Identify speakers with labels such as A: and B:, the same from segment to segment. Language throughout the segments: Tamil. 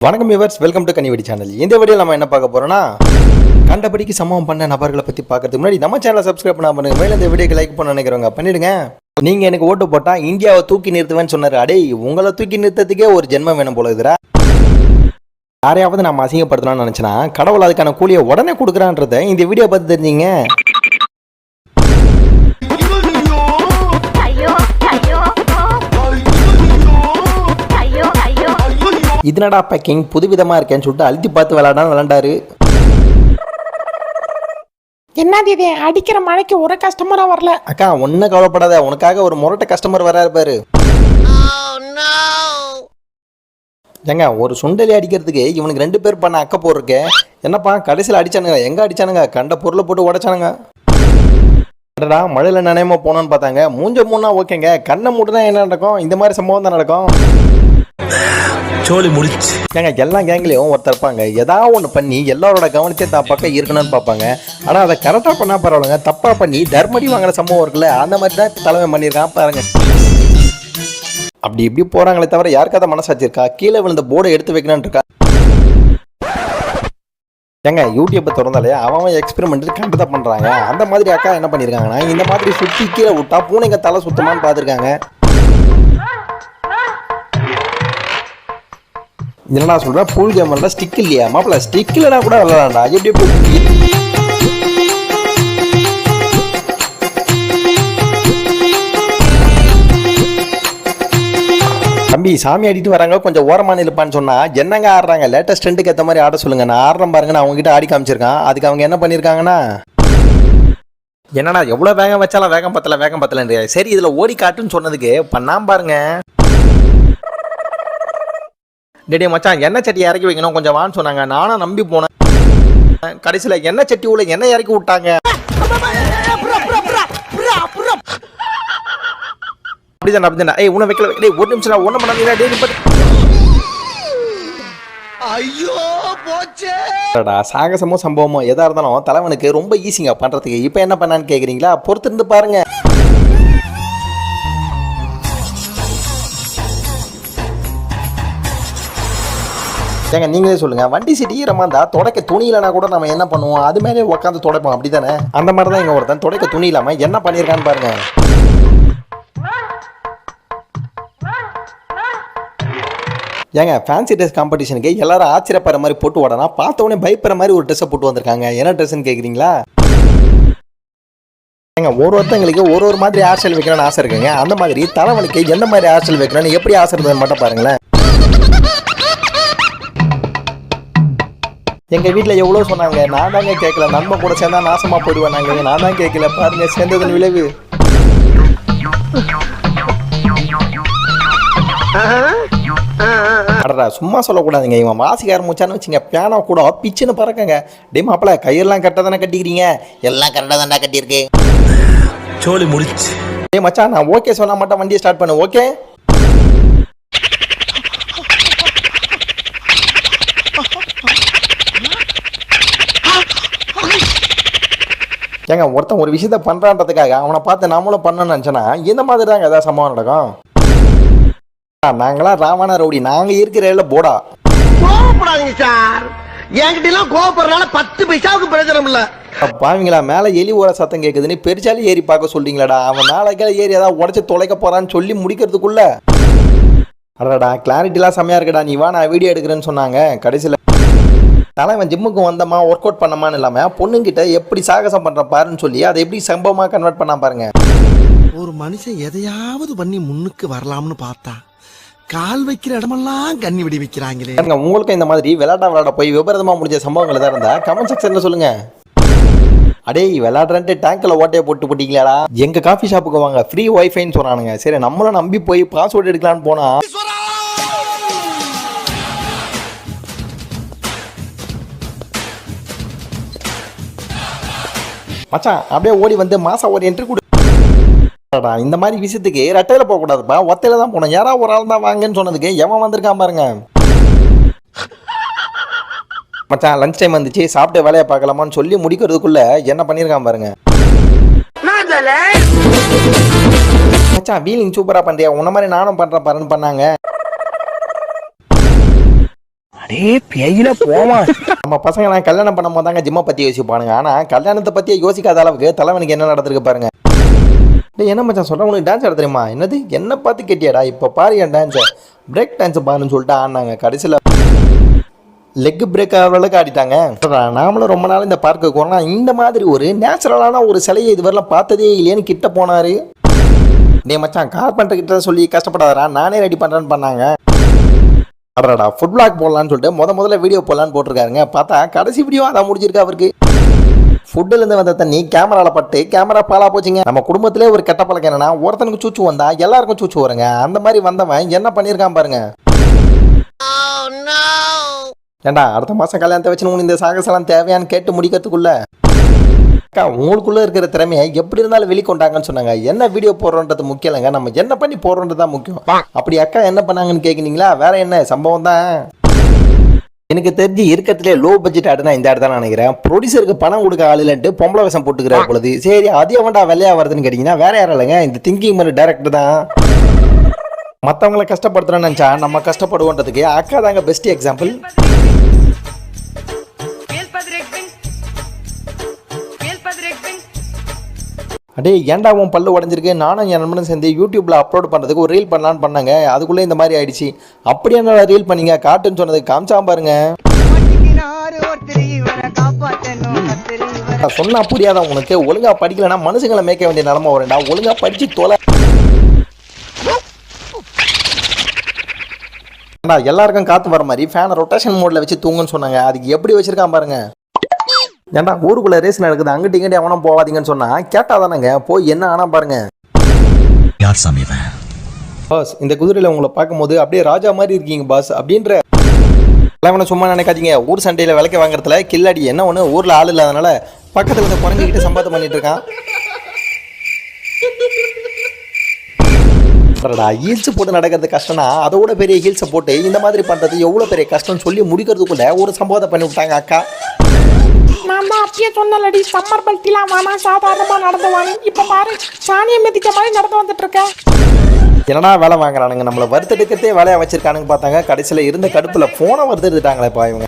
A: வணக்கம் viewers welcome to Kanivedi channel இந்த வீடியோ நம்ம என்ன பார்க்க போறோம்னா கண்டபடிக்கு சம்பவம் பண்ண நபர்களை பத்தி பார்க்கறதுக்கு முன்னாடி நம்ம சேனலை சப்ஸ்கிரைப் பண்ண பண்ணுங்க மேலே இந்த வீடியோக்கு லைக் பண்ண நினைக்கிறவங்க பண்ணிடுங்க. நீங்க எனக்கு ஓட்டு போட்டா இந்தியாவை தூக்கி நிறுத்துவேன்னு சொன்னாரு. அடே உங்களை தூக்கி நிறுத்தத்துக்கே ஒரு ஜென்மம் வேணும் போல இதுரா யாரையாவது நம்ம அசிங்கப்படுத்தலாம்னு நினச்சினா கடவுள் அதுக்கான கூலியை உடனே கொடுக்குறான்றத இந்த வீடியோ பார்த்து தெரிஞ்சீங்க. இதனடா பேக்கிங் புதுவிதமா இருக்கேன்னு சொல்லிட்டு அழுத்தி பார்த்து விளாடா விளாண்டாரு
B: என்னது இது அடிக்கிற மழைக்கு ஒரு கஸ்டமரா வரல.
A: அக்கா ஒன்றும் கவலைப்படாத உனக்காக ஒரு முரட்ட கஸ்டமர் வராரு பாரு. ஏங்க ஒரு சுண்டலி அடிக்கிறதுக்கு இவனுக்கு ரெண்டு பேர் பண்ண அக்க போட்டிருக்கே என்னப்பா கடைசியில் அடிச்சானுங்க எங்க அடிச்சானுங்க? கண்ட பொருளை போட்டு உடைச்சானுங்க. அடடா மழையில் நனையாம போனோன்னு பார்த்தாங்க. மூஞ்ச மூணா ஓகேங்க கண்ணை மூட்டு தான் என்ன நடக்கும்? இந்த மாதிரி சம்பவம் தான் நடக்கும்.
C: சோலி முடிச்சு.
A: ஏங்க எல்லா கேங்லேயும் ஒருத்தர் இருப்பாங்க. ஏதாவது ஒன்று பண்ணி எல்லாரோட கவனத்தையும் தான் பக்கம் இருக்கணும்னு பார்ப்பாங்க. ஆனால் அதை கரெக்டாக பண்ணால் பரவாயில்லைங்க. தப்பாக பண்ணி தர்மடி வாங்குற சம்பவம் இருக்குல்ல அந்த மாதிரி தான் தலைமை பண்ணியிருக்கான் பாருங்க. அப்படி இப்படி போகிறாங்களே தவிர யாருக்காத மனசாட்சி இருக்கா கீழே விழுந்த போர்டை எடுத்து வைக்கணும்னு இருக்கா? ஏங்க யூடியூப்பை திறந்தாலே அவன் எக்ஸ்பெரிமெண்ட்டு கண்டு தான் பண்ணுறாங்க அந்த மாதிரி அக்கா என்ன பண்ணியிருக்காங்கன்னா இந்த மாதிரி சுற்றி கீழே விட்டா பூனைங்க தலை சுத்தமானு பார்த்துருக்காங்க. என்னடா சொல்ற? பூல் கேம் விளாட ஸ்டிக் இல்லையா? மாப்பிள்ள ஸ்டிக் இல்லைனா கூட விளாடா எப்படி எப்படி தம்பி சாமி ஆடிட்டு வராங்க. கொஞ்சம் ஓரமான நிலப்பான்னு சொன்னால் என்னங்க ஆடுறாங்க? லேட்டஸ்ட் ட்ரெண்டுக்கு ஏற்ற மாதிரி ஆட சொல்லுங்க. நான் ஆடுறேன் பாருங்க. நான் அவங்க கிட்ட ஆடி காமிச்சிருக்கான். அதுக்கு அவங்க என்ன பண்ணியிருக்காங்கன்னா என்னடா எவ்வளோ வேகம் வச்சாலும் வேகம் பத்தல வேகம் பத்தலன்றியா? சரி இதில் ஓடி காட்டுன்னு சொன்னதுக்கு பண்ணாம பாருங்க. டேடே மச்சான் எண்ணெய் சட்டி இறக்கி வைக்கணும். கொஞ்சம் வான்னு சொன்னாங்க. நானும் நம்பி போனேன். கடைசியில் எண்ணெய் சட்டி உள்ள எண்ணெய் இறக்கி விட்டாங்க. அப்படிதான் அப்படிதான் ஏய் உன்னை வைக்கல டேய் ஒரு நிமிஷம் ஒன்றும் பண்ணாதீங்க டேய் நிப்பாட்டு. அடடா, சாகசமோ சம்பவமோ எதா இருந்தாலும் தலைவனுக்கு ரொம்ப ஈஸிங்க பண்றதுக்கு. இப்போ என்ன பண்ணான்னு கேக்குறீங்களா? பொறுத்து இருந்து பாருங்க. ஏங்க நீங்களே சொல்லுங்க. வண்டி சீட் ஈரமா இருந்தா துடைக்க துணி இல்லைனா கூட நம்ம என்ன பண்ணுவோம்? அது மேலே உட்காந்து துடைப்போம். அப்படிதானே? அந்த மாதிரி தான் இங்க ஒருத்தன் துடைக்க துணி இல்லாம என்ன பண்ணியிருக்கான்னு பாருங்க. ஏங்க ஃபேன்சி ட்ரெஸ் காம்படிஷனுக்கு எல்லாரும் ஆச்சரியப்படுற மாதிரி போட்டு ஓடனா பார்த்த உடனே பயப்படுற மாதிரி ஒரு ட்ரெஸ்ஸை போட்டு வந்திருக்காங்க. என்ன ட்ரெஸ்ன்னு கேட்குறீங்களா ஏங்க ஒரு ஒருத்தங்களுக்கு ஒரு ஒரு மாதிரி ஹேர் ஸ்டைல் வைக்கணும்னு ஆசை இருக்குங்க. அந்த மாதிரி தலைவலிக்கு எந்த மாதிரி ஹேர் ஸ்டைல் வைக்கணும்னு எப்படி ஆசை இருந்ததுன்னு மட்டும் பாருங்களேன். எங்க வீட்ல எவ்வளவு சொன்னாங்க? நான் தாங்க கேட்கல நண்பன் கூட சேர்ந்தா நாசமா போயிடுவேன் நாங்க நான் தான் கேட்கல பாருங்க சேர்ந்ததன் விளைவு. அடடா சும்மா சொல்லக்கூடாதுங்க. இவன் வாசிக்க ஆரம்பிச்சான்னு வச்சுங்க. பியானோ கூட பிச்சுன்னு பறக்கங்க. டே மாப்பிள கையெல்லாம் கரெக்டாக தானே கட்டிக்கிறீங்க? எல்லாம் கரெக்டாக தானே கட்டியிருக்கு.
C: சோலி முடிச்சு.
A: டேய் மச்சான் நான் ஓகே சொன்னா மட்டும் வண்டியை ஸ்டார்ட் பண்ணு ஓகே ஏங்க ஒருத்தன் ஒரு விஷயத்த பண்றான்றதுக்காக அவனை பார்த்து நாமளும் பண்ணணும்னு நினச்சனா இந்த மாதிரி தாங்க ஏதாவது சம்பவம் நடக்கும்? நாங்களாம் ராவண ரவுடி. நாங்க இருக்கிற இடத்துல போடா.
D: கோவப்படாதீங்க சார். என்கிட்ட எல்லாம் கோவப்படுறதுனால பத்து பைசாவுக்கு பிரயோஜனம் இல்ல.
A: பாவீங்களா மேலே எலி ஓர சத்தம் கேட்குதுன்னு பெருச்சாலி ஏறி பார்க்க சொல்றீங்களாடா. அவன் நாளைக்கே ஏறி ஏதாவது உடச்சி தொலைக்க போறான்னு சொல்லி முடிக்கிறதுக்குள்ள. அடடா கிளாரிட்டிலாம் செம்மையா இருக்குடா. நீ வா நான் வீடியோ எடுக்கிறேன்னு சொன்னாங்க. கடைசியில் தலைவன் ஜிம்முக்கு வந்தமா ஒர்க் அவுட் பண்ணமான்னு இல்லாமல் பொண்ணுங்கிட்ட எப்படி சாகசம் பண்ற பாருன்னு சொல்லி அதை எப்படி சம்பவமாக கன்வெர்ட் பண்ணா பாருங்க.
D: ஒரு மனுஷன் எதையாவது பண்ணி முன்னுக்கு வரலாம்னு பார்த்தா கால் வைக்கிற இடமெல்லாம் கண்ணி வெடி வைக்கிறாங்களே.
A: பாருங்க உங்களுக்கும் இந்த மாதிரி விளையாட விளையாட போய் விபரீதமா முடிஞ்ச சம்பவங்கள் எதாவது இருந்தா கமெண்ட் செக்ஷன்ல சொல்லுங்க. அடேய் விளையாடுறன்ட்டு டேங்க்ல ஓட்டையை போட்டு போட்டீங்களாடா? எங்க காஃபி ஷாப்புக்கு வாங்க ஃப்ரீ ஒய்ஃபைன்னு சொன்னானுங்க. சரி நம்மளும் நம்பி போய் பாஸ்வேர்டு எடுக்கலான்னு போனா மச்சான் அப்படியே ஓடி வந்து மாசம் ஒரு என்ட்ரி கொடு. இந்த மாதிரி விஷயத்துக்கு ரெட்டையில போக கூடாதுப்பா ஒத்தையில தான் போகணும். யாராவது ஒரு ஆள் தான் வாங்கன்னு சொன்னதுக்கு எவன் வந்திருக்கான் பாருங்க. மச்சான் லஞ்ச் டைம் வந்துச்சு. சாப்பிட்டு வேலையை பார்க்கலாமான்னு சொல்லி முடிக்கிறதுக்குள்ள என்ன பண்ணியிருக்கான் பாருங்க. மச்சான் வீலிங் சூப்பரா பண்றியா? உன்ன மாதிரி நானும் பண்றேன் பாருன்னு பண்ணாங்க.
E: அடே பேயில போமா.
A: நம்ம பசங்க கல்யாணம் பண்ணும் போதாங்க தாங்க ஜிம்மை பற்றி யோசிப்பானுங்க. ஆனால் கல்யாணத்தை பற்றியே யோசிக்காத அளவுக்கு தலைவனுக்கு என்ன நடந்திருக்கு பாருங்க. டேய் என்ன மச்சான் சொல்கிறேன் உனக்கு டான்ஸ் ஆட தெரியுமா? என்னது? என்ன பார்த்து கேட்டியாடா? இப்போ பாரு என் டான்ஸை பிரேக் டான்ஸ் பாருன்னு சொல்லிட்டு ஆடினாங்க. கடைசியில் லெக் பிரேக் ஆகிற அளவுக்கு ஆடிட்டாங்க. நாமளும் ரொம்ப நாள் இந்த பார்க்குக்கு போனால் இந்த மாதிரி ஒரு நேச்சுரலான ஒரு சிலையை இதுவரெல்லாம் பார்த்ததே இல்லையேன்னு கிட்ட போனாரு. டே மச்சான் கார்பெண்டர் கிட்ட சொல்லி கஷ்டப்படாதடா. நானே ரெடி பண்ணுறேன்னு பண்ணாங்க. அடடா ஃபுட் பிளாக் போடலான்னு சொல்லிட்டு முத முதல்ல வீடியோ போடலான்னு போட்டிருக்காருங்க. பார்த்தா கடைசி வீடியோ அதான் முடிஞ்சிருக்கு அவருக்கு. ஃபுட்டுல இருந்து வந்த தண்ணி கேமரால பட்டு கேமரா பாலா போச்சுங்க. நம்ம குடும்பத்திலே ஒரு கெட்ட பழக்கம் என்னன்னா ஒருத்தனுக்கு சூச்சு வந்தா எல்லாருக்கும் சூச்சு வருங்க. அந்த மாதிரி வந்தவன் என்ன பண்ணியிருக்கான் பாருங்க. ஏண்டா அடுத்த மாசம் கல்யாணத்தை வச்சு உனக்கு இந்த சாகசலாம் தேவையான்னு கேட்டு முடிக்கிறதுக்குள்ள? அக்கா உங்களுக்குள்ள இருக்கிற திறமையை எப்படி இருந்தாலும் வெளிக்கொண்டாங்கன்னு சொன்னாங்க. என்ன வீடியோ போடுறோன்றது முக்கியம் இல்லைங்க. நம்ம என்ன பண்ணி போடுறோன்றது தான் முக்கியம். அப்படி அக்கா என்ன பண்ணாங்கன்னு கேட்குறீங்களா வேற என்ன? சம்பவம் தான். எனக்கு தெரிஞ்சு இருக்கிறதுலே லோ பட்ஜெட் ஆடுனா இந்த ஆடு தான் நினைக்கிறேன். ப்ரொடியூசருக்கு பணம் கொடுக்க ஆள் இல்லைன்ட்டு பொம்பளை வேஷம் போட்டுக்கிற பொழுது. சரி அது எவன்டா வெள்ளையா வருதுன்னு கேட்டிங்கன்னா வேற யாரும் இல்லைங்க. இந்த திங்கிங் பண்ண டேரக்டர் தான். மற்றவங்கள கஷ்டப்படுத்துறோம்னு நினச்சா நம்ம கஷ்டப்படுவோன்றதுக்கு அக்கா தாங்க பெஸ்ட் எக்ஸாம்பிள் அடே ஏன்டா உன் பல்லு உடஞ்சிருக்கு? நானும் என் நண்பனும் சேர்ந்து யூடியூப்பில் அப்லோட் பண்ணுறதுக்கு ஒரு ரீல் பண்ணலான்னு பண்ணாங்க. அதுக்குள்ளே இந்த மாதிரி ஆயிடுச்சு. அப்படி என்ன ரீல் பண்ணீங்க? காட்டுன்னு சொன்னதுக்கு காமிச்சா பாருங்க. சொன்னா புரியாதா உனக்கு? ஒழுங்கா படிக்கலன்னா மனுஷங்களை மேய்க்க வேண்டிய நிலமை வரேன்டா ஒழுங்கா படிச்சு தொலை. எல்லாருக்கும் காத்து வர மாதிரி ஃபேனை ரொட்டேஷன் மோட்ல வச்சு தூங்குன்னு சொன்னாங்க. அதுக்கு எப்படி வச்சிருக்கான் பாருங்க. ஏன்டா ஊருக்குள்ள ரேஸ் நடக்குது அங்கிட்டு இங்கிட்டு எவனும் போகாதீங்கன்னு சொன்னா கேட்டாதானங்க. போய் என்ன ஆனா பாருங்க.
C: யார் சாமி
A: பாஸ் இந்த குதிரையில உங்களை பார்க்கும்போது அப்படியே ராஜா மாதிரி இருக்கீங்க பாஸ். அப்படின்ற தலைவனை சும்மா நினைக்காதீங்க. ஊர் சண்டையில விளக்க வாங்குறதுல கில்லாடி என்ன ஒன்று ஊர்ல ஆள் இல்லாதனால பக்கத்துல இருந்து குறைஞ்சிக்கிட்டு சம்பாதம் பண்ணிட்டு இருக்கான். ஹீல்ஸ் போட்டு நடக்கிறது கஷ்டம்னா அதோட பெரிய ஹீல்ஸை போட்டு இந்த மாதிரி பண்றது எவ்வளவு பெரிய கஷ்டம்னு சொல்லி முடிக்கிறதுக்குள்ள ஒரு சம்பவத்தை பண்ணி விட்டாங்க அக்கா.
B: நான் தான் அப்பயே சொன்னலடி சம்மர் பல்ட்டிலாம் வானா சாதாரணமாக நடந்து வாங்க இப்போ பாரு சாணியை மிதிக்க மாதிரி நடந்து வந்துட்டு இருக்கேன்
A: என்னடா வேலை வாங்குறானுங்க? நம்மளை வறுத்தெடுக்கிறதே வேலையை வச்சிருக்கானுங்க பார்த்தாங்க. கடைசியில் இருந்த கடுப்பில் ஃபோனை வறுத்தெடுத்துட்டாங்களே பா இவங்க.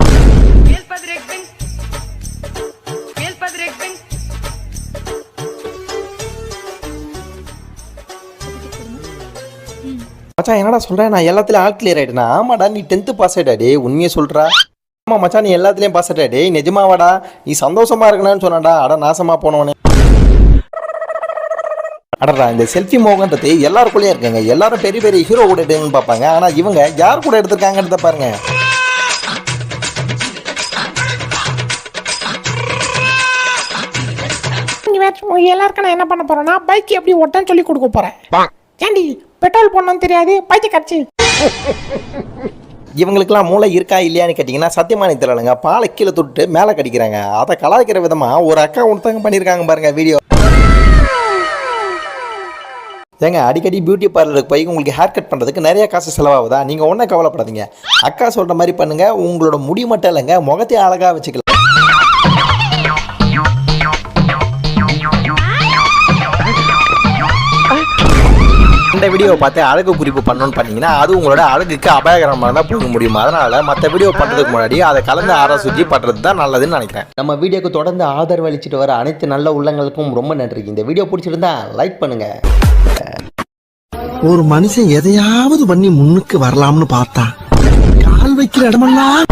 A: மச்சான் என்னடா சொல்கிறேன் நான் எல்லாத்துலேயும் ஆல் கிளியர் ஆகிட்டேன் ஆமாடா நீ டென்த்து பாஸ் ஆயிட்டா. டே உண்மையை சொல்கிறா ஆமா மச்சான் நீ எல்லாத்துலயும் பாஸ் ஆயிட்டா டே நிஜமாவாடா நீ சந்தோஷமா இருக்கணும்னு சொன்னாடா அட நாசமா போனவனே. அடடா இந்த செல்ஃபி மோகன்றது எல்லாருக்குள்ளேயும் இருக்குங்க. எல்லாரும் பெரிய பெரிய ஹீரோ கூட எடுங்கன்னு பார்ப்பாங்க. ஆனா இவங்க யார் கூட எடுத்திருக்காங்கன்றத பாருங்க.
B: எல்லாருக்கும் நான் என்ன பண்ண போறேன்னா பைக் எப்படி ஓட்டன்னு சொல்லி கொடுக்க போறேன். ஏண்டி பெட்ரோல் போடணும்னு தெரியாது? பைக்கை கடிச்சு.
A: இவங்களுக்குலாம் மூளை இருக்கா இல்லையான்னு கேட்டிங்கன்னா சத்தியமான தெரியலங்க பாலை கீழே தொட்டு மேலே கடிக்கிறாங்க. அதை கலாய்க்கிற விதமாக ஒரு அக்கா ஒன்றுத்தங்க பண்ணியிருக்காங்க பாருங்க வீடியோ. ஏங்க அடிக்கடி பியூட்டி பார்லருக்கு போய் உங்களுக்கு ஹேர் கட் பண்ணுறதுக்கு நிறைய காசு செலவாகுதா? நீங்கள் ஒன்றும் கவலைப்படாதீங்க. அக்கா சொல்கிற மாதிரி பண்ணுங்க. உங்களோட முடி மட்டும் இல்லைங்க. முகத்தையும் அழகாக வச்சுக்கலாம். வீடியோ பார்த்து அழகு குறிப்பு பண்ணணும்னு பண்ணீங்கன்னா அது உங்களோட அழகுக்கு அபாயகரமாக தான் போக முடியும். அதனால மற்ற வீடியோ பண்ணுறதுக்கு முன்னாடி அதை கலந்து ஆராய்ச்சி பண்ணுறது தான் நல்லதுன்னு நினைக்கிறேன். நம்ம வீடியோக்கு தொடர்ந்து ஆதரவு அளிச்சிட்டு வர அனைத்து நல்ல உள்ளங்களுக்கும் ரொம்ப நன்றி. இந்த வீடியோ பிடிச்சிருந்தா லைக் பண்ணுங்க.
D: ஒரு மனுஷன் எதையாவது பண்ணி முன்னுக்கு வரலாம்னு பார்த்தா கால் வைக்கிற இடமெல்லாம்